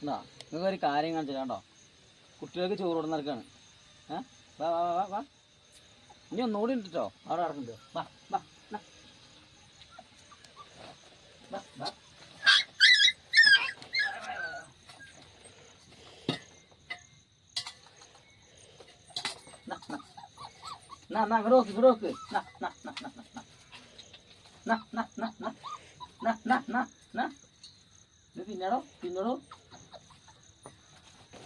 എന്താ നിങ്ങൾക്ക് ഒരു കാര്യം കാണിച്ചു കേട്ടോ. കുട്ടികൾക്ക് ചോറ് കൊടുത്ത് നടക്കാണ്. ഏ? വാ വാ വാ വാ. ഇനി ഒന്നുകൂടി ഇട്ടോ അവിടെ നടക്കുന്നുണ്ട് വാ വാ വാ. വാ Na, na, ഇത് തിന്നടോ തിന്നടോ